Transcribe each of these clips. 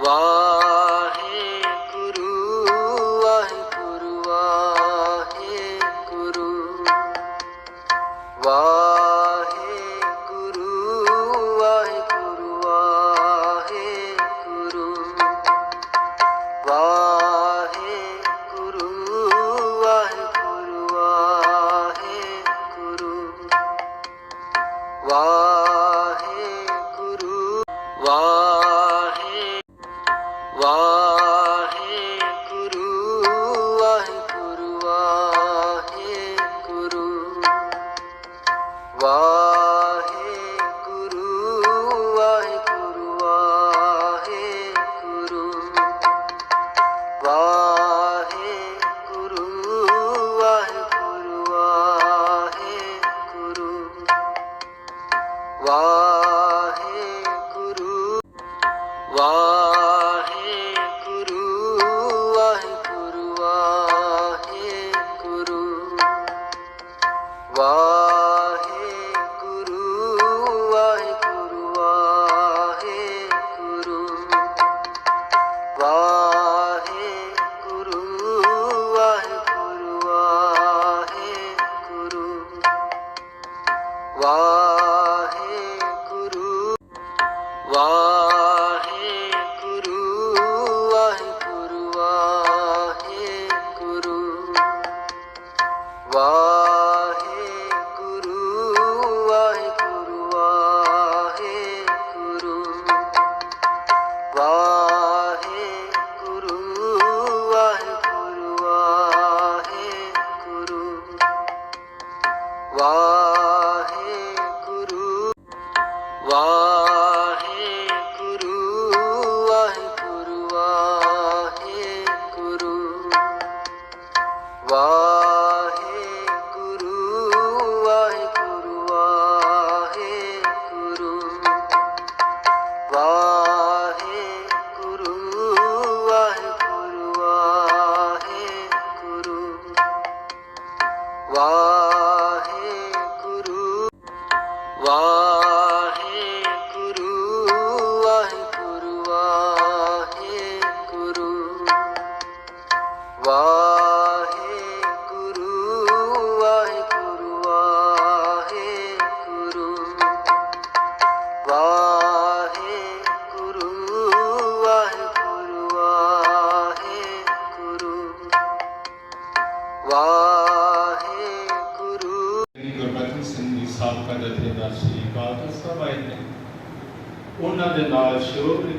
我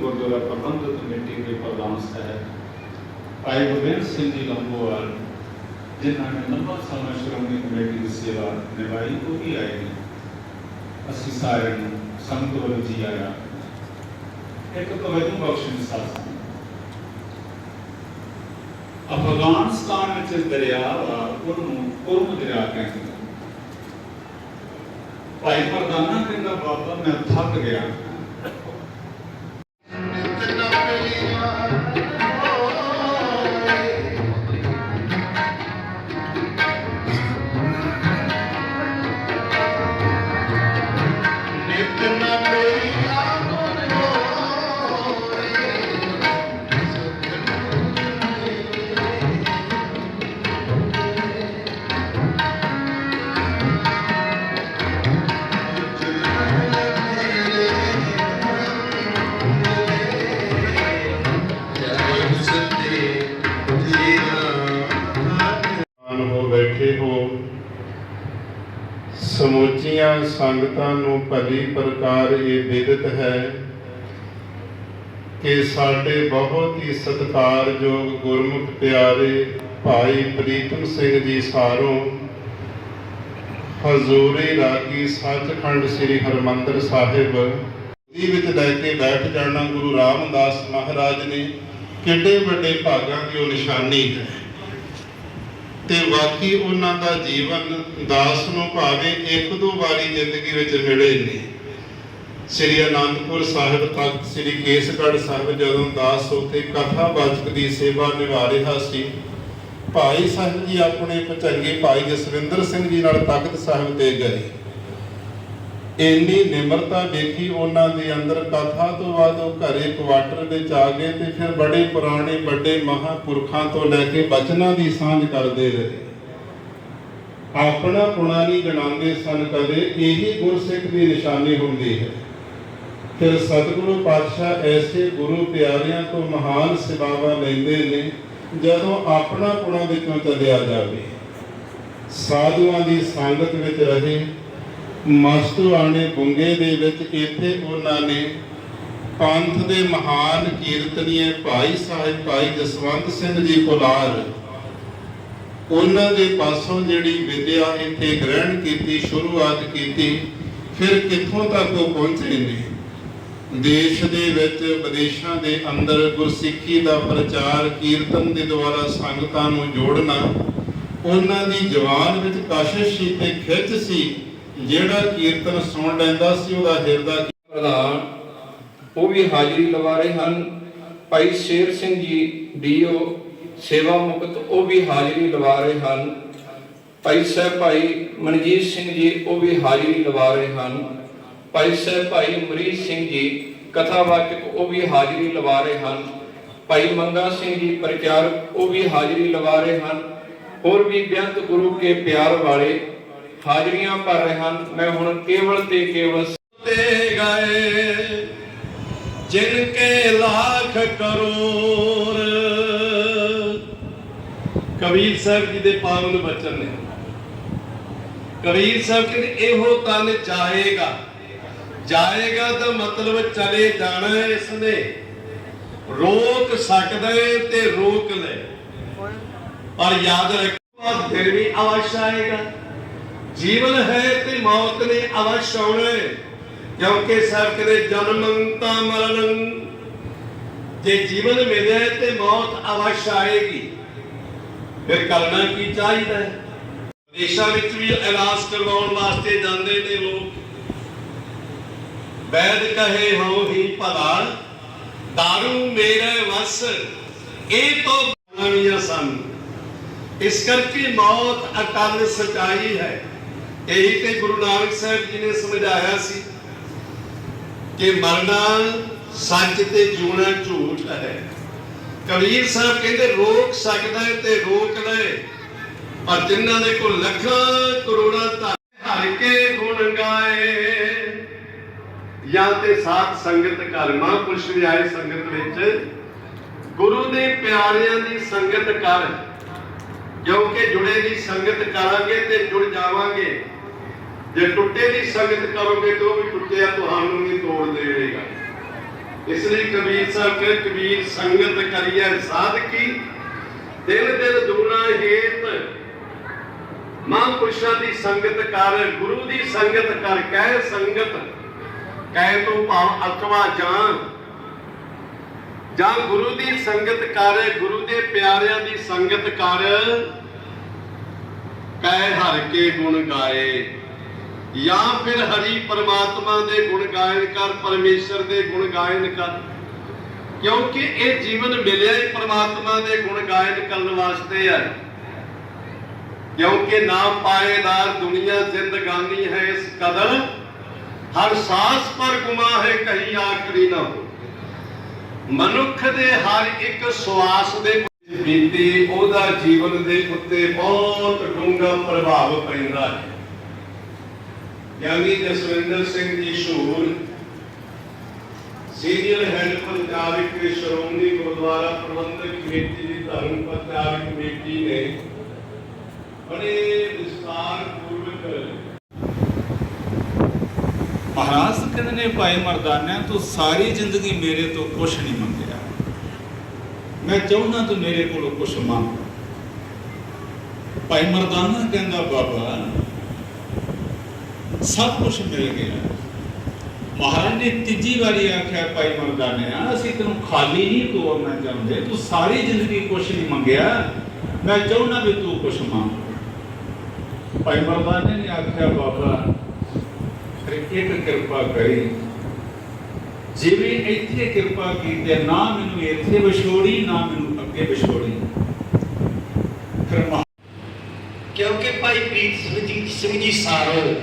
ਗੁਰਦੁਆਰਾ ਪ੍ਰਬੰਧਕ committee ਦੇ ਪ੍ਰਧਾਨ ਸਾਹਿਬ, ਭਾਈ ਗੋਬਿੰਦ ਸਿੰਘ ਜੀ ਲੰਬੋਵਾਲ, ਜਿਨ੍ਹਾਂ ਨੇ ਲੰਬਾ ਸਮਾਂ ਸ਼੍ਰੋਮਣੀ ਕਮੇਟੀ ਦੀ ਸੇਵਾ ਨਿਭਾਈ, ਉਹ ਵੀ ਆਏ ਨੇ। ਅਸੀਂ ਸਾਰਿਆਂ ਨੂੰ ਸੰਗਤ ਵੱਲੋਂ ਜੀ ਆਇਆ। ਇੱਕ ਪਵਿੱਤਰ ਬਖਸ਼ਿਸ਼ ਸਾਥ ਅਫਗਾਨਿਸਤਾਨ ਵਿੱਚ ਦਰਿਆ ਵਾ ਉਹਨੂੰ ਕੁਰਮ ਦਰਿਆ ਕਹਿੰਦੇ ਭਾਈ ਮਰਦਾਨਾ ਕਹਿੰਦਾ, ਬਾਬਾ, ਮੈਂ ਥੱਕ ਗਿਆ। ਸੰਗਤਾਂ ਨੂੰ ਭਲੀ ਪ੍ਰਕਾਰ ਇਹ ਵਿਦਿਤ ਹੈ ਕਿ ਸਾਡੇ ਬਹੁਤ ਹੀ ਸਤਿਕਾਰਯੋਗ ਗੁਰਮੁਖ ਪਿਆਰੇ ਭਾਈ ਪ੍ਰੀਤਮ ਸਿੰਘ ਜੀ ਸਾਰੋਂ ਹਜ਼ੂਰੀ ਰਾਗੀ ਸੱਚਖੰਡ ਸ੍ਰੀ ਹਰਮੰਦਰ ਸਾਹਿਬ ਦੀ ਵਿੱਚ ਲੈ ਕੇ ਬੈਠ ਜਾਣਾ ਗੁਰੂ ਰਾਮਦਾਸ ਮਹਾਰਾਜ ਨੇ ਕਿੱਡੇ ਵੱਡੇ ਭਾਗਾਂ ਦੀ ਉਹ ਨਿਸ਼ਾਨੀ ਹੈ। ਤੇ ਵਾਕਈ ਉਹਨਾਂ ਦਾ ਜੀਵਨ ਦਾਸ ਨੂੰ ਭਾਵੇਂ ਇੱਕ ਦੋ ਵਾਰੀ ਜ਼ਿੰਦਗੀ ਵਿੱਚ ਮਿਲੇ ਨੇ ਸ੍ਰੀ ਅਨੰਦਪੁਰ ਸਾਹਿਬ ਤੱਕ, ਸ੍ਰੀ ਕੇਸਗੜ੍ਹ ਸਾਹਿਬ ਜਦੋਂ ਦਾਸ ਉੱਥੇ ਕਥਾ ਵਾਚਕ ਦੀ ਸੇਵਾ ਨਿਭਾ ਰਿਹਾ ਸੀ, ਭਾਈ ਸਾਹਿਬ ਜੀ ਆਪਣੇ ਭਚੰਗੇ ਭਾਈ ਜਸਵਿੰਦਰ ਸਿੰਘ ਜੀ ਨਾਲ ਤਖਤ ਸਾਹਿਬ ਤੇ ਗਏ। ਇੰਨੀ ਨਿਮਰਤਾ ਦੇਖੀ ਉਹਨਾਂ ਦੇ ਅੰਦਰ ਕਥਾ ਤੋਂ ਬਾਅਦ ਉਹ ਘਰੇ ਕੁਆਟਰ ਵਿੱਚ ਆ ਗਏ ਤੇ ਫਿਰ ਬੜੇ ਪੁਰਾਣੇ ਵੱਡੇ ਮਹਾਪੁਰਖਾਂ ਤੋਂ ਲੈ ਕੇ ਬਚਨਾਂ ਦੀ ਸਾਂਝ ਕਰਦੇ ਰਹੇ। ਆਪਣਾ ਪੁਣਾ ਨਹੀਂ ਗਣਾਉਂਦੇ ਸਨ ਕਦੇ, ਇਹੀ ਗੁਰਸਿੱਖ ਦੀ ਨਿਸ਼ਾਨੀ ਹੁੰਦੀ ਹੈ। ਫਿਰ ਸਤਿਗੁਰੂ ਪਾਤਸ਼ਾਹ ਐਸੇ ਗੁਰੂ ਪਿਆਰਿਆਂ ਤੋਂ ਮਹਾਨ ਸੇਵਾਵਾਂ ਲੈਂਦੇ ਨੇ, ਜਦੋਂ ਆਪਣਾ ਪੁਣਾ ਵਿੱਚੋਂ ਚੱਲਿਆ ਜਾਵੇ। ਸਾਧੂਆਂ ਦੀ ਸੰਗਤ ਵਿੱਚ ਰਹੇ ਮਸਤੂਆਣੇ ਗੁੰਗੇ ਦੇ ਵਿੱਚ ਇੱਥੇ ਉਹਨਾਂ ਨੇ ਪੰਥ ਦੇ ਮਹਾਨ ਕੀਰਤਨੀਏ ਭਾਈ ਸਾਹਿਬ ਭਾਈ ਜਸਵੰਤ ਸਿੰਘ ਜੀ ਕੋਲਾਰ, ਉਹਨਾਂ ਦੇ ਪਾਸੋਂ ਜਿਹੜੀ ਵਿਦਿਆ ਇੱਥੇ ਗ੍ਰਹਿਣ ਕੀਤੀ, ਸ਼ੁਰੂਆਤ ਕੀਤੀ, ਫਿਰ ਕਿੱਥੋਂ ਤੱਕ ਉਹ ਪਹੁੰਚੇ ਨੇ ਦੇਸ਼ ਦੇ ਵਿੱਚ, ਵਿਦੇਸ਼ਾਂ ਦੇ ਅੰਦਰ ਗੁਰਸਿੱਖੀ ਦਾ ਪ੍ਰਚਾਰ, ਕੀਰਤਨ ਦੇ ਦੁਆਰਾ ਸੰਗਤਾਂ ਨੂੰ ਜੋੜਨਾ, ਉਹਨਾਂ ਦੀ ਜਵਾਨ ਵਿੱਚ ਕਸ਼ਿਸ਼ ਸੀ ਤੇ ਖਿੱਚ ਸੀ। ਜਿਹੜਾ ਕੀਰਤਨ ਸੁਣ ਲੈਂਦਾ ਸੀ, ਉਹਦਾ ਹਿਰਦਾ ਪ੍ਰਧਾਨ? ਉਹ ਵੀ ਹਾਜ਼ਰੀ ਲਵਾ ਰਹੇ ਹਨ। ਭਾਈ ਸ਼ੇਰ ਸਿੰਘ ਜੀ, ਡੀਓ, ਸੇਵਾ ਮੁਕਤ, ਉਹ ਵੀ ਹਾਜ਼ਰੀ ਲਵਾ ਰਹੇ ਹਨ। ਭਾਈ ਸਾਹਿਬ ਭਾਈ ਮਨਜੀਤ ਸਿੰਘ ਜੀ, ਉਹ ਵੀ ਹਾਜ਼ਰੀ ਲਵਾ ਰਹੇ ਹਨ। ਭਾਈ ਸਾਹਿਬ ਭਾਈ ਮਰੀਜ਼ ਸਿੰਘ ਜੀ, ਕਥਾਵਾਚਕ, ਉਹ ਵੀ ਹਾਜ਼ਰੀ ਲਵਾ ਰਹੇ ਹਨ। ਭਾਈ ਮੰਗਾ ਸਿੰਘ ਜੀ, ਪ੍ਰਚਾਰਕ, ਉਹ ਵੀ ਹਾਜ਼ਰੀ ਲਵਾ ਰਹੇ ਹਨ। ਹੋਰ ਵੀ ਬੇਅੰਤ ਗੁਰੂ ਕੇ ਪਿਆਰ ਵਾਲੇ ਹਾਜ਼ਰੀਆਂ ਭਰ ਰਹੇ ਹਨ। ਮੈਂ ਹੁਣ ਕੇਵਲ ਤੇ ਕੇਵਲ ਤੇ ਗਏ ਜਿਨ ਕੇ ਲੱਖ ਕਰੋੜ। ਕਬੀਰ ਸਾਹਿਬ ਜੀ ਦੇ ਪਾਵਨ ਬਚਨ ਨੇ। ਕਬੀਰ ਸਾਹਿਬ ਕਹਿੰਦੇ, ਇਹੋ ਤਨ ਜਾਏਗਾ। ਜਾਏਗਾ ਤਾਂ ਮਤਲਬ ਚਲੇ ਜਾਣਾ ਇਸ ਇਸਨੇ। ਰੋਕ ਸਕਦਾ ਹੈ ਤੇ ਰੋਕ ਲੈ। ਪਰ ਯਾਦ ਰੱਖੋ, ਫਿਰ ਵੀ ਅਵਸ਼ ਆਏਗਾ। ਜੀਵਨ ਹੈ ਤੇ ਮੌਤ ਨੇ ਅਵਸ਼ ਆਉਣਾ ਕਿਉਂਕਿ ਸਭ ਕਦੇ ਜਨਮੰ ਤਾਂ ਮਰਨੰ। ਜੇ ਜੀਵਨ ਮਿਲਿਆ ਤੇ ਮੌਤ ਅਵਸ਼ ਆਏਗੀ, ਫਿਰ ਕਰਨਾ ਕੀ ਚਾਹੀਦਾ ਹੈ? ਦੇਸ਼ਾਂ ਵਿੱਚ ਵੀ ਇਲਾਜ ਕਰਵਾਉਣ ਵਾਸਤੇ ਜਾਂਦੇ ਨੇ ਲੋਕ। ਵੈਦ ਕਹੇ ਹੋ ਹੀ ਭਲਾ दारू ਮੇਰੇ ਵਸ, ਇਹ ਤੋਂ ਬਣਾਵੀਆਂ ਸਨ। ਇਸ ਕਰਕੇ ਮੌਤ ਅਟਲ ਸਚਾਈ ਹੈ। ਇਹੀ ਤੇ ਗੁਰੂ ਨਾਨਕ ਸਾਹਿਬ ਜੀ ਨੇ ਸਮਝਾਇਆ ਸੀ ਕਿ ਮਰਨਾ ਸੱਚ ਤੇ ਜਿਉਣਾ ਝੂਠ ਹੈ। ਕਬੀਰ ਸਾਹਿਬ ਕਹਿੰਦੇ, ਰੋਕ ਸਕਦਾ ਹੈ ਤੇ ਰੋਕ ਲੈ, ਪਰ ਜਿਨ੍ਹਾਂ ਦੇ ਕੋਲ ਲੱਖਾਂ ਕਰੋੜਾਂ ਧਨ ਹਰ ਕੇ ਗੁਣ ਗਾਏ। ਜਾਂ ਤੇ ਸਾਧ ਸੰਗਤ ਕਰ ਮਹਾਂਪੁਰਸ਼ ਵੀ ਆਏ ਸੰਗਤ ਵਿੱਚ, ਗੁਰੂ ਦੇ ਪਿਆਰਿਆਂ ਦੀ ਸੰਗਤ ਕਰ, ਕਿਉਂਕਿ ਜੁੜੇ ਦੀ ਸੰਗਤ ਕਰਾਂਗੇ ਤੇ ਜੁੜ ਜਾਵਾਂਗੇ। ਜੇ ਟੁੱਟੇ ਦੀ ਸੰਗਤ ਕਰੋਗੇ ਤਾਂ ਉਹ ਵੀ ਟੁੱਟਿਆ, ਤੁਹਾਨੂੰ ਨਹੀਂ ਤੋੜ ਦੇਵੇਗਾ। ਇਸ ਲਈ ਕਬੀਰ ਸਾਹਿਬ ਕਹਿੰਦੇ, ਕਬੀਰ ਸੰਗਤ ਕਰੀਐ ਸਾਧਕੀ ਦਿਨ ਦਿਨ ਦੂਣਾ ਹੇਤ। ਮਹਾਂਪੁਰਸ਼ਾਂ ਦੀ ਸੰਗਤ ਕਰ, ਗੁਰੂ ਦੀ ਸੰਗਤ ਕਰ, ਕਹਿ ਸੰਗਤ, ਕਹਿ ਤੋਂ ਭਾਵ ਅਥਵਾ ਜਾਂ ਜਾਂ ਗੁਰੂ ਦੀ ਸੰਗਤ ਕਰ, ਗੁਰੂ ਦੇ ਪਿਆਰਿਆਂ ਦੀ ਸੰਗਤ ਕਰ, ਕਹਿ ਹਰ ਕੇ ਗੁਣ ਗਾਏ। ਜਾਂ ਫਿਰ ਹਰੀ ਪਰਮਾਤਮਾ ਦੇ ਗੁਣ ਗਾਇਨ ਕਰ, ਪਰਮੇਸ਼ਰ ਦੇ ਗੁਣ ਗਾਇਨ ਕਰ। ਕਿਉਂਕਿ ਇਹ ਜੀਵਨ ਮਿਲਿਆ ਹੀ ਪਰਮਾਤਮਾ ਦੇ ਗੁਣ ਗਾਇਨ ਕਰਨ ਵਾਸਤੇ ਹੈ। ਕਿਉਂਕਿ ਨਾਮ ਪਾਏਦਾਰ ਦੁਨੀਆ ਜ਼ਿੰਦਗਾਨੀ ਹੈ ਇਸ ਕਦਰ। ਹਰ ਸਾਸ ਪਰ ਗੁਮਾ ਹੈ ਕਹੀਂ ਆਖਰੀ ਨਾ ਹੋ ਮਨੁੱਖ ਦੇ ਹਰ ਇੱਕ ਸਵਾਸ ਦੇ ਬੀਤੀ, ਉਹਦਾ ਜੀਵਨ ਦੇ ਉੱਤੇ ਬਹੁਤ ਡੂੰਘਾ ਪ੍ਰਭਾਵ ਪੈਂਦਾ ਹੈ। Giani Jaswinder Singh ji Shoor, senior head Punjab Shiromani Gurdwara Prabandhak Committee ਦੀ ਧਰਮ ਪ੍ਰਚਾਰ ਕਮੇਟੀ ਨੇ ਬੜੇ ਵਿਸਤਾਰ ਪੂਰਵਕ ਮਹਾਰਾਜ ਕਹਿੰਦੇ ਨੇ, ਭਾਈ ਮਰਦਾਨਾ ਤੂੰ ਸਾਰੀ ਜ਼ਿੰਦਗੀ ਮੇਰੇ ਤੋਂ ਕੁਝ ਨਹੀਂ ਮੰਗਿਆ। ਮੈਂ ਚਾਹੁੰਦਾ ਤੂੰ ਮੇਰੇ ਕੋਲੋਂ ਕੁਝ ਮੰਗ। ਭਾਈ ਮਰਦਾਨਾ ਕਹਿੰਦਾ, ਬਾਬਾ ਸਭ ਕੁਝ ਮਿਲ ਗਿਆ। ਮਹਾਰਾਜ ਨੇ ਤੀਜੀ ਵਾਰੀ ਆਖਿਆ, ਭਾਈ ਮਰਦਾਨਾ, ਅਸੀਂ ਤੈਨੂੰ ਖਾਲੀ ਨਹੀਂ ਤੋਰਨਾ ਚਾਹੁੰਦੇ। ਤੂੰ ਸਾਰੀ ਜ਼ਿੰਦਗੀ ਕੁਝ ਨਹੀਂ ਮੰਗਿਆ। ਮੈਂ ਚਾਹੁੰਦਾ ਵੀ ਤੂੰ ਕੁਝ ਮੰਗ। ਭਾਈ ਮਰਦਾਨੇ ਨੇ ਆਖਿਆ, ਬਾਬਾ ਇੱਕ ਕਿਰਪਾ ਕਰੀ। ਜਿਵੇਂ ਇੱਥੇ ਕਿਰਪਾ ਕੀਤੀ ਨਾ ਮੈਨੂੰ ਇੱਥੇ ਵਿਛੋੜੀ, ਨਾ ਮੈਨੂੰ ਅੱਗੇ ਵਿਛੋੜੀ। ਫਿਰ ਕਿਉਂਕਿ ਭਾਈ ਪ੍ਰੀਤ ਸਿੰਘ ਜੀ ਸਾਰੋ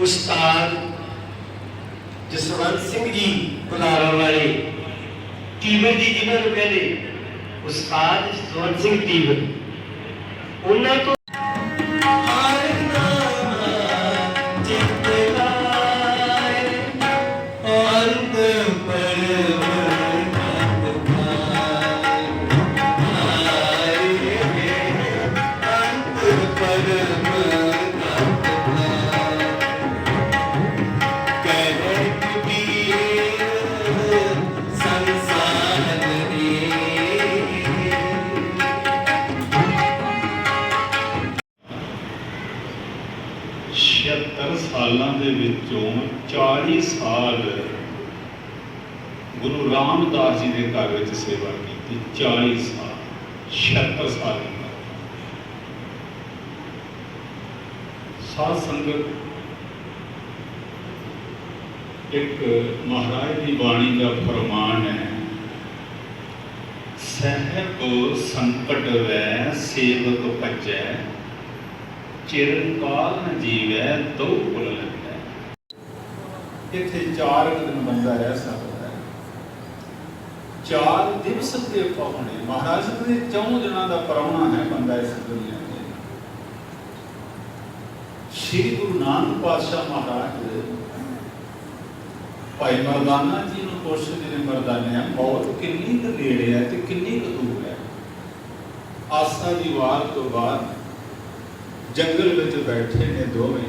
ਉਸਤਾਦ ਜਸਵੰਤ ਸਿੰਘ ਜੀ ਬੁਲਾਰਾ ਵਾਲੇ ਟੀਵਰ ਜੀ ਜਿਨ੍ਹਾਂ ਨੂੰ ਕਹਿੰਦੇ, ਉਸਤਾਦ ਜਸਵੰਤ ਸਿੰਘ ਟੀਵਰ ਉਹਨਾਂ ਤੋਂ ਗੁਰੂ ਰਾਮਦਾਸ ਜੀ ਦੇ ਘਰ ਵਿੱਚ ਸੇਵਾ ਕੀਤੀ 40 ਸਾਲ 76 ਸਾਲ ਦੀ ਸਾਧ ਸੰਗਤ ਇੱਕ ਮਹਾਰਾਜ ਦੀ ਬਾਣੀ ਦਾ ਫਰਮਾਨ ਹੈ, ਸਹਿਬ ਸੰਕਟ ਵੈ, ਸੇਵਕ ਭਜੈ, ਚਿਰੰਕਾਲ ਨ ਜੀਵੈ, ਦੋ ਪੁਲ ਲੱਗੈ ਇੱਥੇ ਚਾਰ ਦਿਨ ਬੰਦਾ ਰਹਿ ਸਕਦਾ। ਚਾਰ ਦਿਵਸ ਤੇ ਪਹੁੰਚੇ ਮਹਾਰਾਜ ਦੇ ਚੌਂ ਦਿਨਾਂ ਦਾ ਪਰਉਣਾ ਹੈ ਬੰਦਾ ਇਸ ਦੁਨੀਆ ਤੇ। ਸ੍ਰੀ ਗੁਰੂ ਨਾਨਕ ਪਾਤਸ਼ਾਹ ਮਹਾਰਾਜ ਭਾਈ ਮਰਦਾਨਾ ਜੀ ਨੂੰ ਪੁੱਛਦੇ ਨੇ ਮਰਦਾਨਿਆਂ ਮੌਤ ਕਿੰਨੀ ਕੁ ਨੇੜੇ ਹੈ ਤੇ ਕਿੰਨੀ ਕੁ ਦੂਰ ਹੈ? ਆਸਾ ਦੀ ਵਾਰ ਤੋਂ ਬਾਅਦ ਜੰਗਲ ਵਿੱਚ ਬੈਠੇ ਨੇ ਦੋਵੇਂ।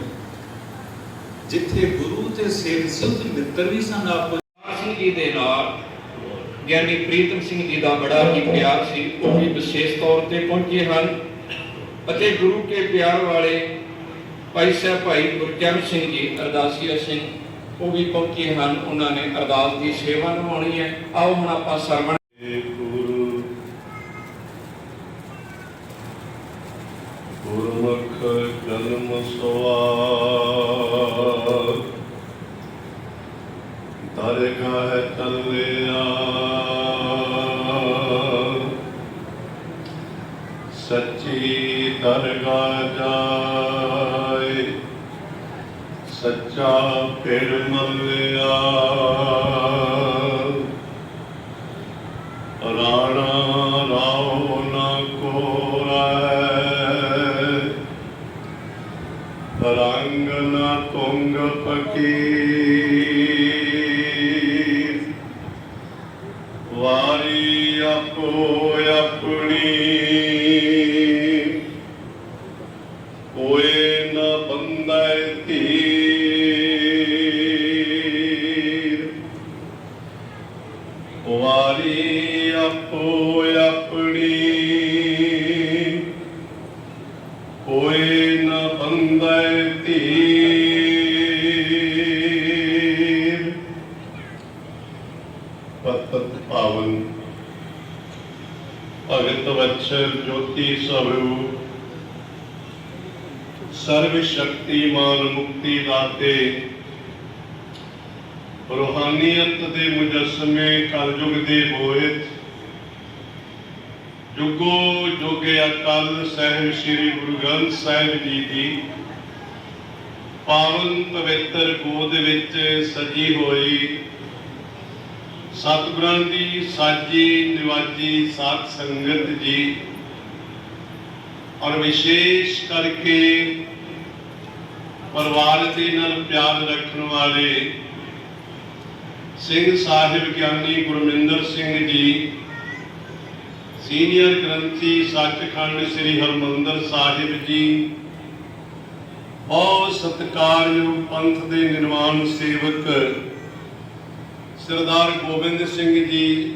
ਜਿੱਥੇ ਗੁਰੂ ਤੇ ਸੇਵ ਸੁਧ ਮਿੱਤਰ ਵੀ ਸਨ ਆਪੋ ਗਿਆਨੀ ਪ੍ਰੀਤਮ ਸਿੰਘ ਜੀ ਦਾ ਬੜਾ ਹੀ ਪਿਆਰ ਸੀ, ਉਹ ਵੀ ਵਿਸ਼ੇਸ਼ ਤੌਰ ਤੇ ਪਹੁੰਚੇ ਹਨ। ਅਤੇ ਗੁਰੂ ਕੇ ਪਿਆਰ ਵਾਲੇ ਭਾਈ ਸਾਹਿਬ ਭਾਈ ਗੁਰਚਰਨ ਸਿੰਘ ਜੀ, ਅਰਦਾਸੀਆ ਸਿੰਘ, ਉਹ ਵੀ ਪਹੁੰਚੇ ਹਨ। ਉਹਨਾਂ ਨੇ ਅਰਦਾਸ ਦੀ ਸੇਵਾ ਨਿਭਾਉਣੀ ਹੈ। ਆਓ ਹੁਣ ਆਪਾਂ ਸਰਵਣ ਗੁਰਮੁਖ ਜਨਮ ਸਵਾਰ ਵਾਰੀ ਮੁਜਸਮੇ ਕਲਯੁਗ ਦੇ ਬੋਇਤ ਜੁਗੋ ਜੋਗੇ ਅਕਾਲ ਸਾਹਿਬ ਸ੍ਰੀ ਗੁਰੂ ਗ੍ਰੰਥ ਸਾਹਿਬ ਜੀ ਦੀ। ਪਾਵਨ ਪਵਿੱਤਰ ਗੋਦ ਵਿੱਚ ਸਜੀ ਹੋਈ। ਸਤਿਗੁਰਾਂ ਦੀ ਸਾਜੀ ਨਿਵਾਜੀ ਸਾਧ ਸੰਗਤ ਜੀ। ਔਰ ਵਿਸ਼ੇਸ਼ ਕਰਕੇ ਪਰਿਵਾਰ ਦੇ ਨਾਲ ਪਿਆਰ ਰੱਖਣ ਵਾਲੇ ਸਿੰਘ ਸਾਹਿਬ ਗਿਆਨੀ ਗੁਰਮਿੰਦਰ ਸਿੰਘ ਜੀ, ਸੀਨੀਅਰ ਗ੍ਰੰਥੀ ਸੱਚਖੰਡ ਸ੍ਰੀ ਹਰਮੰਦਰ ਸਾਹਿਬ ਜੀ, ਬਹੁਤ ਸਤਿਕਾਰਯੋਗ ਪੰਥ ਦੇ ਨਿਰਮਾਣ ਸੇਵਕ ਸਰਦਾਰ ਗੋਬਿੰਦ ਸਿੰਘ ਜੀ,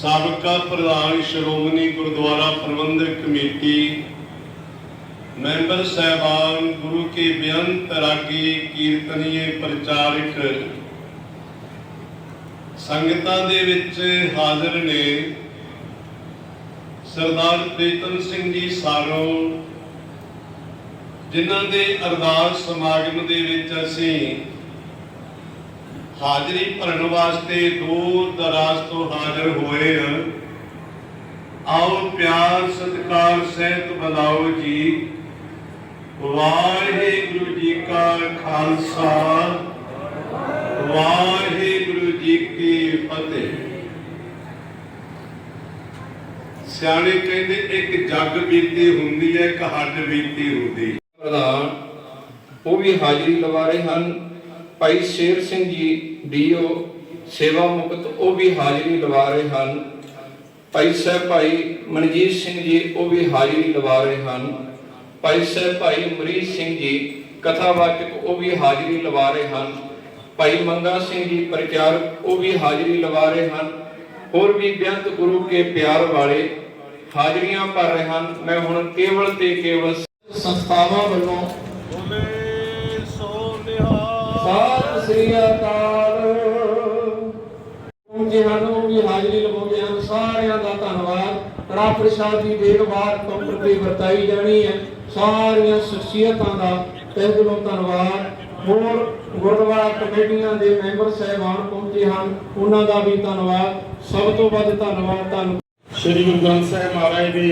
ਸਾਬਕਾ ਪ੍ਰਧਾਨ ਸ਼੍ਰੋਮਣੀ ਗੁਰਦੁਆਰਾ ਪ੍ਰਬੰਧਕ ਕਮੇਟੀ, ਮੈਂਬਰ ਸਹਿਬਾਨ ਗੁਰੂ ਕੇ ਬੇਅੰਤ ਰਾਗੀ ਕੀਰਤਨੀਏ ਪ੍ਰਚਾਰਕ ਸੰਗਤਾਂ ਦੇ ਵਿੱਚ ਹਾਜ਼ਰ ਨੇ ਸਰਦਾਰ ਪ੍ਰੀਤਮ ਸਿੰਘ ਜੀ ਸਾਰੋਂ ਜਿਨ੍ਹਾਂ ਦੇ ਅਰਦਾਸ ਸਮਾਗਮ ਦੇ ਵਿੱਚ ਅਸੀਂ ਹਾਜ਼ਰੀ ਭਰਨ ਵਾਸਤੇ ਦੂਰ ਦਰਾਜ਼ ਤੋਂ ਹਾਜ਼ਰ ਹੋਏ ਹਾਂ। ਆਓ ਪਿਆਰ, ਸਤਿਕਾਰ, ਸਹਿਤ ਬੁਲਾਓ ਜੀ। ਵਾਹਿਗੁਰੂ ਜੀ ਕਾ ਖਾਲਸਾ। ਵਾਹਿਗੁਰੂ ਜੀ ਕੀ ਫਤਿਹ ਸਿਆਣੇ ਕਹਿੰਦੇ, ਇੱਕ ਜੱਗ ਬੀਤੀ ਹੁੰਦੀ ਹੈ, ਇੱਕ ਹੱਡ ਬੀਤੀ ਹੁੰਦੀ ਪ੍ਰਧਾਨ, ਉਹ ਵੀ ਹਾਜ਼ਰੀ ਲਵਾ ਰਹੇ ਹਨ। ਭਾਈ ਸ਼ੇਰ ਸਿੰਘ ਜੀ ਡੀਓ ਸੇਵਾ ਮੁਕਤ, ਉਹ ਵੀ ਹਾਜ਼ਰੀ ਲਵਾ ਰਹੇ ਹਨ। ਭਾਈ ਸਾਹਿਬ ਭਾਈ ਮਨਜੀਤ ਸਿੰਘ ਜੀ, ਉਹ ਵੀ ਹਾਜ਼ਰੀ ਲਵਾ ਰਹੇ ਹਨ। ਭਾਈ ਸਾਹਿਬ ਭਾਈ ਮਰੀਤ ਸਿੰਘ ਜੀ, ਕਥਾਵਾਚਕ, ਉਹ ਵੀ ਹਾਜ਼ਰੀ ਲਵਾ ਰਹੇ ਹਨ। ਭਾਈ ਮੰਗਾ ਸਿੰਘ ਜੀ, ਪ੍ਰਚਾਰਕ, ਉਹ ਵੀ ਹਾਜ਼ਰੀ ਲਵਾ ਰਹੇ ਹਨ। ਹੋਰ ਵੀ ਬੇਅੰਤ ਗੁਰੂ ਕੇ ਪਿਆਰ ਵਾਲੇ ਹਾਜ਼ਰੀਆਂ ਭਰ ਰਹੇ ਹਨ। ਮੈਂ ਹੁਣ ਕੇਵਲ ਤੇ ਕੇਵਲ ਸੰਸਥਾਵਾਂ ਵੱਲੋਂ ਸਤਿ ਸ੍ਰੀ ਅਕਾਲ। ਜੀ ਹਨ ਉਹ ਵੀ ਹਾਜ਼ਰੀ ਲਵਾਉਂਦੇ ਹਨ। ਸਾਰਿਆਂ ਦਾ ਧੰਨਵਾਦ। ਕੜਾ ਪ੍ਰਸ਼ਾਦ ਦੀ ਦੇਖਭਾਲ ਤੋਂ ਪ੍ਰਤੀ ਵਰਤਾਈ ਜਾਣੀ ਹੈ। ਸਾਰੀਆਂ ਸ਼ਖਸੀਅਤਾਂ ਦਾ ਤਹਿ ਦਿਲੋਂ ਧੰਨਵਾਦ। ਹੋਰ ਗੁਰਦੁਆਰਾ ਕਮੇਟੀਆਂ ਦੇ ਮੈਂਬਰ ਸਹਿਬਾਨ ਪਹੁੰਚੇ ਹਨ। ਉਹਨਾਂ ਦਾ ਵੀ ਧੰਨਵਾਦ। ਸਭ ਤੋਂ ਵੱਧ ਧੰਨਵਾਦ ਤੁਹਾਨੂੰ। ਸ਼੍ਰੀ ਗੁਰੂ ਗ੍ਰੰਥ ਸਾਹਿਬ ਮਹਾਰਾਜ ਦੀ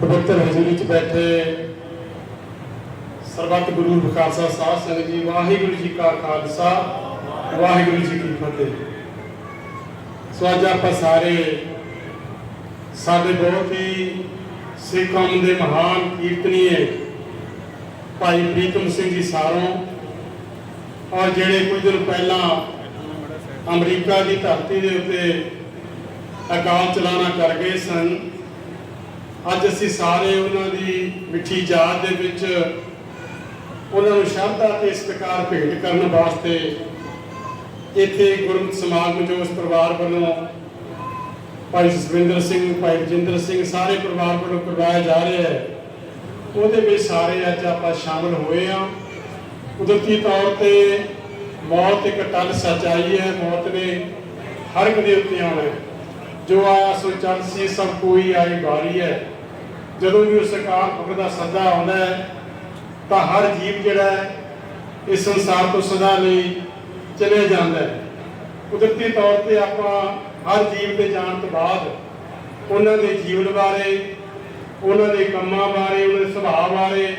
ਪਵਿੱਤਰ ਹਜ਼ੂਰੀ ਚ ਬੈਠੇ ਸਰਬੱਤ ਗੁਰੂ ਖਾਲਸਾ ਸਾਹਿਬ ਸਿੰਘ ਜੀ, ਵਾਹਿਗੁਰੂ ਜੀ ਕਾ ਖਾਲਸਾ, ਵਾਹਿਗੁਰੂ ਜੀ ਕੀ ਫਤਿਹ। ਸੋ ਅੱਜ ਆਪਾਂ ਸਾਰੇ ਸਾਡੇ ਬਹੁਤ ਹੀ ਸਿੱਖ ਕੌਮ ਦੇ ਮਹਾਨ ਕੀਰਤਨੀਏ ਭਾਈ ਪ੍ਰੀਤਮ ਸਿੰਘ ਜੀ ਸਾਰੋਂ, ਔਰ ਜਿਹੜੇ ਕੁਝ ਦਿਨ ਪਹਿਲਾਂ ਅਮਰੀਕਾ ਦੀ ਧਰਤੀ ਦੇ ਉੱਤੇ ਅਕਾਲ ਚਲਾਣਾ ਕਰ ਗਏ ਸਨ। ਅੱਜ ਅਸੀਂ ਸਾਰੇ ਉਹਨਾਂ ਦੀ ਮਿੱਠੀ ਯਾਦ ਦੇ ਵਿੱਚ ਉਹਨਾਂ ਨੂੰ ਸ਼ਰਧਾ ਤੇ ਸਤਿਕਾਰ ਭੇਟ ਕਰਨ ਵਾਸਤੇ ਇੱਥੇ ਗੁਰਮਤਿ ਸਮਾਗਮ ਜੋ ਉਸ ਪਰਿਵਾਰ ਵੱਲੋਂ ਭਾਈ ਜਸਵਿੰਦਰ ਸਿੰਘ, ਭਾਈ ਰਜਿੰਦਰ ਸਿੰਘ ਸਾਰੇ ਪਰਿਵਾਰ ਵੱਲੋਂ ਕਰਵਾਇਆ ਜਾ ਰਿਹਾ ਹੈ। ਉਹਦੇ ਵਿੱਚ ਸਾਰੇ ਅੱਜ ਆਪਾਂ ਸ਼ਾਮਲ ਹੋਏ ਆ ਕੁਦਰਤੀ ਤੌਰ ਤੇ ਮੌਤ ਇੱਕ ਟਲ ਸੱਚਾਈ ਹੈ। ਮੌਤ ਨੇ ਹਰ ਇੱਕ ਦੇ ਉੱਤੇ ਆਉਣਾ ਹੈ। ਜੋ ਆਇਆ ਸੋ ਚੱਲ ਸੀ, ਸਭ ਕੋਈ ਆਈ ਬਾਰੀ ਹੈ। ਜਦੋਂ ਵੀ ਉਸ ਅਕਾਲ ਪੁਰਖ ਦਾ ਸੱਦਾ ਆਉਂਦਾ ਹੈ, ਤਾਂ ਹਰ ਜੀਵ ਜਿਹੜਾ ਹੈ, ਇਸ ਸੰਸਾਰ ਤੋਂ ਸਦਾ ਲਈ ਚਲੇ ਜਾਂਦਾ ਹੈ। ਕੁਦਰਤੀ ਤੌਰ ਤੇ ਆਪਾਂ ਹਰ ਜੀਵ ਦੇ ਜਾਣ ਤੋਂ ਬਾਅਦ ਉਹਨਾਂ ਦੇ ਜੀਵਨ ਬਾਰੇ, ਉਹਨਾਂ ਦੇ ਕੰਮਾਂ ਬਾਰੇ, ਉਹਨਾਂ ਦੇ ਸੁਭਾਅ ਬਾਰੇ,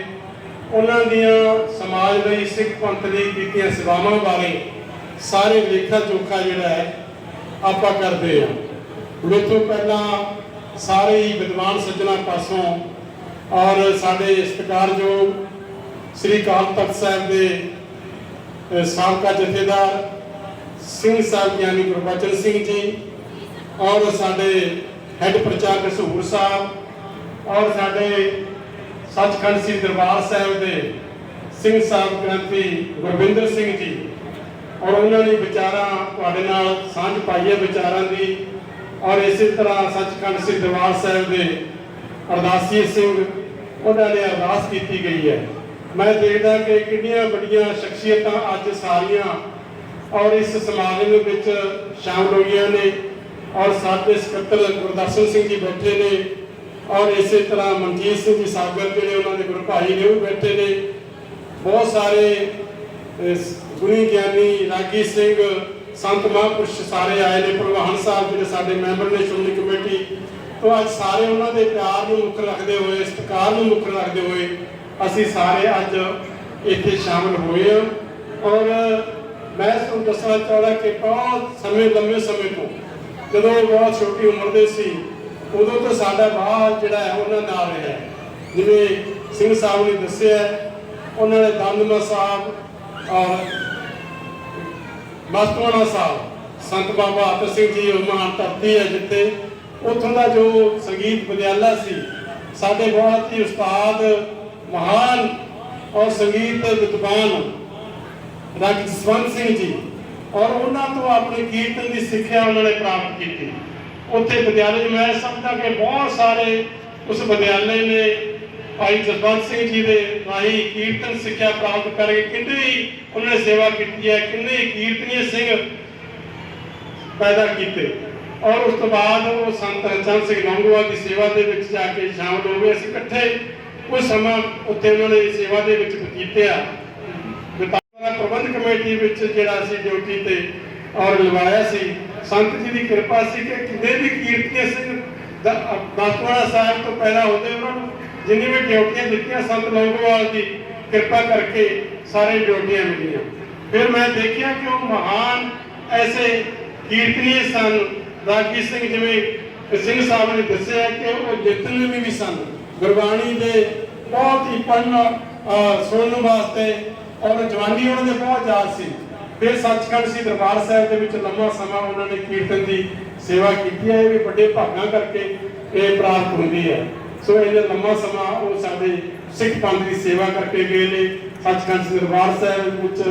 ਉਹਨਾਂ ਦੀਆਂ ਸਮਾਜ ਲਈ, ਸਿੱਖ ਪੰਥ ਲਈ ਕੀਤੀਆਂ ਸੇਵਾਵਾਂ ਬਾਰੇ ਸਾਰੇ ਲੇਖਾ ਜੋਖਾ ਜਿਹੜਾ ਹੈ, ਆਪਾਂ ਕਰਦੇ ਹਾਂ। ਮੇਥੋਂ ਪਹਿਲਾਂ ਸਾਰੇ ਹੀ ਵਿਦਵਾਨ ਸੱਜਣਾ ਪਾਸੋਂ ਔਰ ਸਾਡੇ ਸਤਿਕਾਰਯੋਗ ਸ੍ਰੀ ਅਕਾਲ ਤਖਤ ਸਾਹਿਬ ਦੇ ਸਾਬਕਾ ਜਥੇਦਾਰ ਸਿੰਘ ਸਾਹਿਬ ਗਿਆਨੀ ਗੁਰਬਚਨ ਸਿੰਘ ਜੀ ਔਰ ਸਾਡੇ ਹੈੱਡ ਪ੍ਰਚਾਰਕ ਸਹੂਰ ਸਾਹਿਬ ਔਰ ਸਾਡੇ ਸੱਚਖੰਡ ਸ੍ਰੀ ਦਰਬਾਰ ਸਾਹਿਬ ਦੇ ਸਿੰਘ ਸਾਹਿਬ ਗ੍ਰੰਥੀ ਗੁਰਵਿੰਦਰ ਸਿੰਘ ਜੀ ਔਰ ਉਹਨਾਂ ਨੇ ਵਿਚਾਰਾਂ ਤੁਹਾਡੇ ਨਾਲ ਸਾਂਝ ਪਾਈ ਵਿਚਾਰਾਂ ਦੀ ਔਰ ਇਸੇ ਤਰ੍ਹਾਂ ਸੱਚਖੰਡ ਸ੍ਰੀ ਦਰਬਾਰ ਸਾਹਿਬ ਦੇ ਅਰਦਾਸੀ ਸਿੰਘ, ਉਹਨਾਂ ਨੇ ਅਰਦਾਸ ਕੀਤੀ ਗਈ ਹੈ। ਮੈਂ ਦੇਖਦਾ ਕਿ ਕਿੰਨੀਆਂ ਵੱਡੀਆਂ ਸ਼ਖਸੀਅਤਾਂ ਅੱਜ ਸਾਰੀਆਂ ਔਰ ਇਸ ਸਮਾਗਮ ਦੇ ਵਿੱਚ ਸ਼ਾਮਲ ਹੋਈਆਂ ਨੇ ਔਰ ਸਾਡੇ ਸਕੱਤਰ ਗੁਰਦਰਸ਼ਨ ਸਿੰਘ ਜੀ ਬੈਠੇ ਨੇ ਔਰ ਇਸੇ ਤਰ੍ਹਾਂ ਮਨਜੀਤ ਸਿੰਘ ਜੀ ਸਾਗਰ ਜਿਹੜੇ ਉਹਨਾਂ ਦੇ ਗੁਰੂ ਭਾਈ ਨੇ ਉਹ ਬੈਠੇ ਨੇ। ਬਹੁਤ ਸਾਰੇ ਗੁਣੀ ਗਿਆਨੀ ਰਾਗੀ ਸਿੰਘ ਸੰਤ ਮਹਾਂਪੁਰਸ਼ ਸਾਰੇ ਆਏ ਨੇ, ਪ੍ਰਵਾਹਨ ਸਾਹਿਬ ਜਿਹੜੇ ਸਾਡੇ ਮੈਂਬਰ ਨੇ, ਸ਼੍ਰੋਮਣੀ ਕਮੇਟੀ ਤੋਂ ਅੱਜ ਸਾਰੇ ਉਹਨਾਂ ਦੇ ਪਿਆਰ ਨੂੰ ਮੁੱਖ ਰੱਖਦੇ ਹੋਏ, ਸਤਿਕਾਰ ਨੂੰ ਮੁੱਖ ਰੱਖਦੇ ਹੋਏ ਅਸੀਂ ਸਾਰੇ ਅੱਜ ਇੱਥੇ ਸ਼ਾਮਲ ਹੋਏ ਹਾਂ ਔਰ ਮੈਂ ਤੁਹਾਨੂੰ ਦੱਸਣਾ ਚਾਹੁੰਦਾ ਕਿ ਬਹੁਤ ਸਮੇਂ ਲੰਮੇ ਸਮੇਂ ਤੋਂ ਜਦੋਂ ਬਹੁਤ ਛੋਟੀ ਉਮਰ ਦੇ ਸੀ, ਉਦੋਂ ਤੋਂ ਸਾਡਾ ਬਾਹਰ ਜਿਹੜਾ ਹੈ, ਉਹਨਾਂ ਨਾਲ ਰਿਹਾ ਹੈ। ਜਿਵੇਂ ਸਿੰਘ ਸਾਹਿਬ ਨੇ ਦੱਸਿਆ, ਉਹਨਾਂ ਨੇ ਦੰਦਮਾ ਸਾਹਿਬ ਔਰ ਮਸਤਵਾਨਾ ਸਾਹਿਬ ਸੰਤ ਬਾਬਾ ਅਤਰ ਸਿੰਘ ਜੀ ਉਹ ਮਹਾਨ ਧਰਤੀ ਹੈ ਜਿੱਥੇ ਉੱਥੋਂ ਦਾ ਜੋ ਸੰਗੀਤ ਵਿਦਿਆਲਾ ਸੀ, ਸਾਡੇ ਬਹੁਤ ਹੀ ਉਸਤਾਦ ਮਹਾਨ ਔਰ ਸੰਗੀਤ ਵਿਦਵਾਨ ਰਾਜ ਜਸਵੰਤ ਸਿੰਘ ਜੀ ਔਰ ਉਹਨਾਂ ਤੋਂ ਆਪਣੇ ਕੀਰਤਨ ਦੀ ਸਿੱਖਿਆ ਉਹਨਾਂ ਨੇ ਪ੍ਰਾਪਤ ਕੀਤੀ। ਉੱਥੇ ਵਿਦਿਆਲੇ ਮੈਂ ਸਮਝਦਾ ਕਿ ਬਹੁਤ ਸਾਰੇ ਉਸ ਵਿਦਿਆਲੇ ਨੇ ਭਾਈ ਜਸਵੰਤ ਸਿੰਘ ਜੀ ਦੇ ਰਾਹੀਂ ਕੀਰਤਨ ਸਿੱਖਿਆ ਪ੍ਰਾਪਤ ਕਰਕੇ ਕਿੰਨੇ ਉਹਨਾਂ ਨੇ ਸੇਵਾ ਕੀਤੀ ਹੈ, ਕਿੰਨੇ ਹੀ ਸਿੰਘ ਪੈਦਾ ਕੀਤੇ। ਔਰ ਉਸ ਤੋਂ ਬਾਅਦ ਉਹ ਸੰਤ ਹਰਚੰਦ ਸਿੰਘ ਲੰਗੋਆ ਦੀ ਸੇਵਾ ਦੇ ਵਿੱਚ ਜਾ ਕੇ ਸ਼ਾਮਲ ਹੋ ਗਏ। ਅਸੀਂ ਇਕੱਠੇ ਕੁਝ ਸਮਾਂ ਉੱਥੇ ਉਹਨਾਂ ਨੇ ਸੇਵਾ ਦੇ ਵਿੱਚ ਬਤੀਤਿਆ। ਵਿਤਾਰਾ ਪ੍ਰਬੰਧ ਕਮੇਟੀ ਵਿੱਚ ਜਿਹੜਾ ਅਸੀਂ ਡਿਊਟੀ ਤੇ ਔਰ ਲਵਾਇਆ ਸੀ, ਸੰਤ ਜੀ ਦੀ ਕਿਰਪਾ ਸੀ ਕਿ ਕਿੰਨੇ ਵੀ ਕੀਰਤਨੀ ਸਿੰਘ ਦਸਵਾਣਾ ਸਾਹਿਬ ਤੋਂ ਪੈਦਾ ਹੁੰਦੇ ਉਹਨਾਂ ਨੂੰ ਜਿੰਨੀ ਵੀ ਡਿਊਟੀਆਂ ਦਿੱਤੀਆਂ ਸੰਤ ਲੌਂਗੋਵਾਲ ਦੀ, ਕਿਰਪਾ ਕਰਕੇ ਸਾਰੇ ਡਿਊਟੀਆਂ ਮਿਲੀਆਂ। ਫਿਰ ਮੈਂ ਦੇਖਿਆ ਕਿ ਉਹ ਮਹਾਨ ਐਸੇ ਕੀਰਤਨੀ ਸਨ ਰਾਗੀ ਸਿੰਘ ਜਿਵੇਂ ਸਿੰਘ ਸਾਹਿਬ ਨੇ ਦੱਸਿਆ ਕਿ ਉਹ ਜਿਤਨੇ ਵੀ ਸਨ। ਗੁਰਬਾਣੀ ਦੇ ਬਹੁਤ ਹੀ ਪੜਨ ਅਹ, ਸੁਣਨ ਵਾਸਤੇ ਔਰ ਜਵਾਨੀ ਉਹਨਾਂ ਦੇ ਬਹੁਤ ਯਾਦ ਸੀ। ਫਿਰ ਸੱਚਖੰਡ ਸੀ ਦਰਬਾਰ ਸਾਹਿਬ ਦੇ ਵਿੱਚ ਲੰਮਾ ਸਮਾਂ ਉਹਨਾਂ ਨੇ ਕੀਰਤਨ ਦੀ ਸੇਵਾ ਕੀਤੀ ਹੈ, ਇਹ ਵੀ ਵੱਡੇ ਭਾਗਾਂ ਕਰਕੇ ਇਹ ਪ੍ਰਾਪਤ ਹੁੰਦੀ ਹੈ। ਸੋ ਇਹ ਲੰਮਾ ਸਮਾਂ ਉਹ ਸਾਡੇ ਸਿੱਖ ਪੰਥ ਦੀ ਸੇਵਾ ਕਰਕੇ ਗਏ ਨੇ। ਸੱਚਖੰਡ ਦਰਬਾਰ ਸਾਹਿਬ ਵਿੱਚ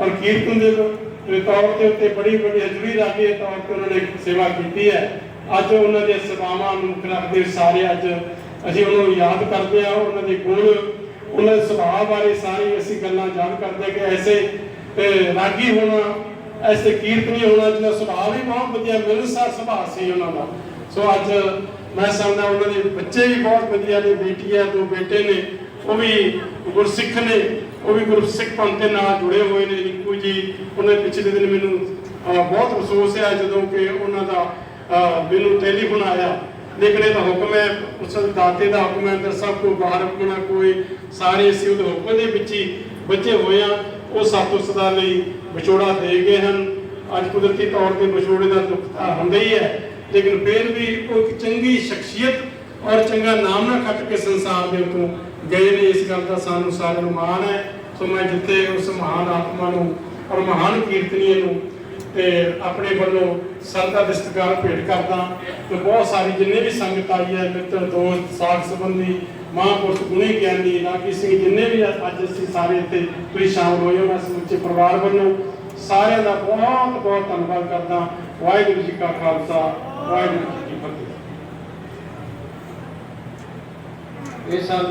ਔਰ ਕੀਰਤਨ ਦੇ ਤੌਰ ਤੇ ਉੱਤੇ ਬੜੀ ਵੱਡੀ ਹਜ਼ੂਰੀ ਰਾਗੀ ਦੇ ਤੌਰ ਤੇ ਉਹਨਾਂ ਨੇ ਸੇਵਾ ਕੀਤੀ ਹੈ। ਅੱਜ ਉਹਨਾਂ ਦੇ ਸੇਵਾਵਾਂ ਨੂੰ ਰੱਖਦੇ ਸਾਰੇ ਅੱਜ ਅਸੀਂ ਉਹਨਾਂ ਨੂੰ ਯਾਦ ਕਰਦੇ ਆ ਉਹਨਾਂ ਦੇ ਗੁਣ, ਉਹਨਾਂ ਦੇ ਸੁਭਾਅ ਬਾਰੇ ਸਾਰੀ ਅਸੀਂ ਗੱਲਾਂ ਯਾਦ ਕਰਦੇ ਹਾਂ ਕਿ ਐਸੇ ਰਾਗੀ ਹੋਣਾ, ਐਸੇ ਕੀਰਤਨੀ ਹੋਣਾ ਜਿਹਦਾ ਸੁਭਾਅ ਵੀ ਬਹੁਤ ਵਧੀਆ, ਮਿਲਨਸਾਰ ਸੁਭਾਅ ਸੀ ਉਹਨਾਂ ਦਾ। ਸੋ ਅੱਜ ਮੈਂ ਸਮਝਦਾ ਉਹਨਾਂ ਦੇ ਬੱਚੇ ਵੀ ਬਹੁਤ ਵਧੀਆ ਨੇ, ਬੇਟੀਆਂ, ਦੋ ਬੇਟੇ ਨੇ, ਉਹ ਵੀ ਗੁਰਸਿੱਖ ਨੇ, ਉਹ ਵੀ ਗੁਰਸਿੱਖ ਪੰਥ ਦੇ ਨਾਲ ਜੁੜੇ ਹੋਏ ਨੇ। ਰਿੰਕੂ ਜੀ, ਉਹਨਾਂ ਦੇ ਪਿਛਲੇ ਦਿਨ ਮੈਨੂੰ ਬਹੁਤ ਅਫਸੋਸ ਹੈ ਜਦੋਂ ਕਿ ਉਹਨਾਂ ਦਾ ਮੈਨੂੰ ਟੈਲੀਫੋਨ ਆਇਆ। ਲੇਕਿਨ ਇਹ ਤਾਂ ਹੁਕਮ ਹੈ, ਉਸ ਦਾਤੇ ਦਾ ਹੁਕਮ ਹੈ, ਅੰਦਰ ਸਭ ਕੋ ਬਾਹਰ ਹੁਕਮ ਕੋਈ ਸਾਰੇ ਅਸੀਂ ਉਹਦੇ ਹੁਕਮ ਦੇ ਵਿੱਚ ਹੀ ਬੱਚੇ ਹੋਏ ਆ। ਉਹ ਸਾਤੋਂ ਸਦਾ ਲਈ ਵਿਛੋੜਾ ਦੇ ਗਏ ਹਨ। ਅੱਜ ਕੁਦਰਤੀ ਤੌਰ ਤੇ ਵਿਛੋੜੇ ਦਾ ਦੁੱਖ ਤਾਂ ਹੁੰਦਾ ਹੀ ਹੈ। ਲੇਕਿਨ ਫਿਰ ਵੀ ਉਹ ਇੱਕ ਚੰਗੀ ਸ਼ਖਸੀਅਤ ਔਰ ਚੰਗਾ ਨਾਮ ਨਾਲ ਖੱਟ ਕੇ ਸੰਸਾਰ ਦੇ ਉੱਤੋਂ ਗਏ ਨੇ। ਇਸ ਗੱਲ ਦਾ ਸਾਨੂੰ ਸਾਰਿਆਂ ਨੂੰ ਮਾਣ ਹੈ। ਸੋ ਮੈਂ ਜਿੱਥੇ ਉਸ ਮਹਾਨ ਆਤਮਾ ਨੂੰ ਔਰ ਮਹਾਨ ਕੀਰਤਨੀਏ ਨੂੰ ਤੇ ਆਪਣੇ ਵੱਲੋਂ ਸਰਦਾ ਦਸਤਕਾਰ ਭੇਟ ਕਰਦਾ ਤੇ ਬਹੁਤ ਸਾਰੀ ਜਿੰਨੇ ਵੀ ਸੰਗਤ ਆਈ ਹੈ, ਮਿੱਤਰ, ਦੋਸਤ, ਸਾਖ ਸੰਬੰਧੀ ਮਹਾਂਪੁਰਸ਼ ਗੁਣੀ ਗਿਆਨੀ ਰਾਗੀ ਸਿੰਘ, ਜਿੰਨੇ ਵੀ ਅੱਜ ਅਸੀਂ ਸਾਰੇ ਇੱਥੇ ਤੁਸੀਂ ਸ਼ਾਮਲ ਹੋਏ ਹੋ, ਮੈਂ ਸਮੁੱਚੇ ਪਰਿਵਾਰ ਵੱਲੋਂ ਸਾਰਿਆਂ ਦਾ ਬਹੁਤ ਬਹੁਤ ਧੰਨਵਾਦ ਕਰਦਾ। ਵਾਹਿਗੁਰੂ ਜੀ ਕਾ ਖਾਲਸਾ, ਵਾਹਿਗੁਰੂ ਜੀ ਕੀ ਫਤਿਹ। ਇਹ ਸਨ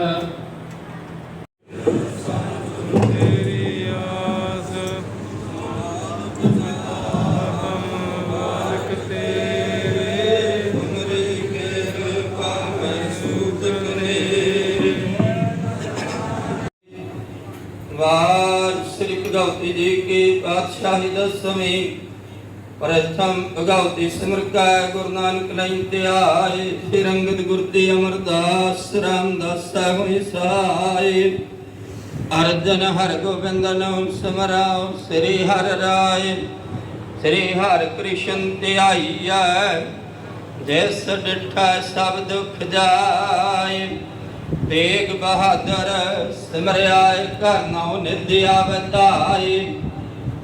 ਪਾਤਸ਼ਾਹੀ ਦਸਵੀਂ ਪ੍ਰਥਮ ਭਗਵਤੀ ਸਿਮਰਕਾ ਗੁਰੂ ਨਾਨਕ ਲਈ ਧਿਆਏ ਸ੍ਰੀ ਰੰਗਤ ਗੁਰ ਤੇ ਅਮਰਦਾਸ, ਰਾਮਦਾਸ ਹੋਇ ਸਹਾਏ। ਅਰਜਨ ਹਰ ਗੋਬਿੰਦ ਨਾਮ ਸਮਰਾਓ ਸ੍ਰੀ ਹਰਿ ਰਾਏ। ਸ੍ਰੀ ਹਰਿ ਕ੍ਰਿਸ਼ਨ ਧਿਆਈਐ ਜਿਸ ਡਿਠਾ ਸਭ ਦੁਖ ਜਾਏ। ਤੇਗ ਬਹਾਦਰ ਸਿਮਰਿਆਏ, ਘਰ ਨਾਉ ਨਿਧਿਆ ਵਧਾਏ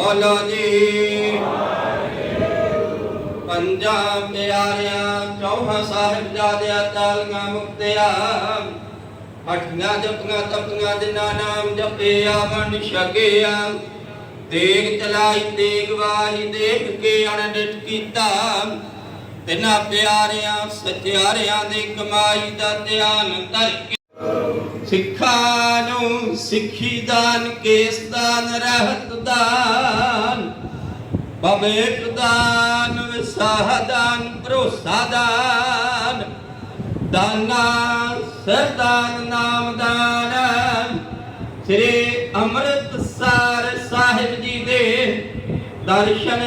ਬੋਲੋ ਜੀ ਪੰਜਾਂ ਪਿਆਰਿਆਂ ਚੌਹਾਂ ਸਾਹਿਬ ਤਾਲੀਆਂ ਮੁਕਤਿਆ। ਅਠੀਆਂ ਜਪੀਆਂ, ਤਪੀਆਂ, ਜਿਨ੍ਹਾਂ ਨਾਮ ਜਪਿਆ ਵੰਡ ਛਕਿਆ। ਦੇਖ ਚਲਾਈ ਦੇਖ ਵਾਹੀ, ਦੇਖ ਕੇ ਅਣਡਿਠ ਕੀਤਾ। ਤਿੰਨਾਂ ਪਿਆਰਿਆਂ, ਸਚਿਆਰਿਆਂ ਦੀ ਕਮਾਈ ਦਾ ਧਿਆਨ ਧਰ ਸਿੱਖਾਂ ਨੂੰ ਸਿੱਖੀ ਦਾਨ, ਕੇਸ ਦਾਨ, ਰਹਿਤ ਦਾਨ। ਬਵੇਕ ਦਾਨ ਵਿਸਾਹ ਦਾਨ, ਭਰੋਸਾ ਦਾਨ। ਦਾਨਾ ਸਰਦਾਨ ਨਾਮ ਦਾਨ। ਸ੍ਰੀ ਅੰਮ੍ਰਿਤਸਰ ਸਾਹਿਬ ਜੀ ਦੇ ਦਰਸ਼ਨ